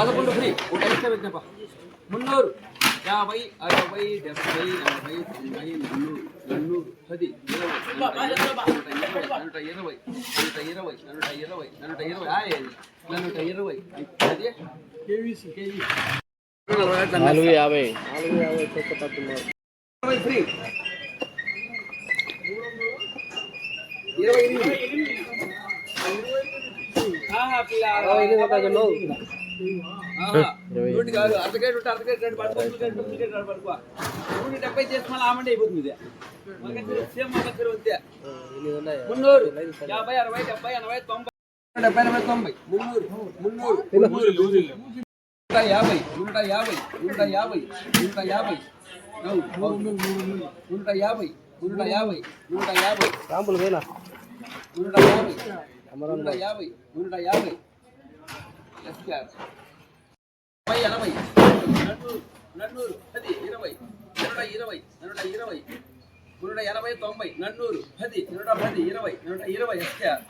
పదకొండు ఫ్రీ. ఒక ఎక్స్ట్రా పెట్టినప్ప. మున్నూరు. యాభై అరవై డెబ్బై ఎనభై తొంభై నన్నూరు నన్నూరు పది ఇరవై నూట ఇరవై నూట ఇరవై నూట ఇరవై నూట ఇరవై నూట ఇరవై అది? కేవీసీ. కేవీ నాలుగు యాభై ఇరవై ఫ్రీ. ఇరవై ఎనిమిది. ఆహా, పిల్ల, ఆహా, నూటి కాదు అర్ధకేట్ ఉంటే అర్ధకేట్ రేటు పడుకో డూప్లికేట్ రేటు పడుకో నూటి డెబ్బై చేసి మళ్ళీ ఆమంటే అయిపోతుంది సేమ్ మనకి తిరుగు అంతే మున్నూరు యాభై అరవై డెబ్బై ఎనభై తొంభై డెబ్బై ఎనభై తొంభై మున్నూరు మున్నూరు నూట యాభై నూట యాభై నూట యాభై నూట యాభై. నూట యాభై నూట యాభై నూట యాభై నూట యాభై నూట యాభై నూట యాభై ఎస్ఆర్ ముప్పై ఎనభై. నన్నూరు నన్నూరు పది ఇరవై. నూట ఇరవై నూట ఇరవై. నూట ఎనభై తొంభై. నన్నూరు పది నూట పది ఇరవై. నూట ఇరవై ఎస్ఆర్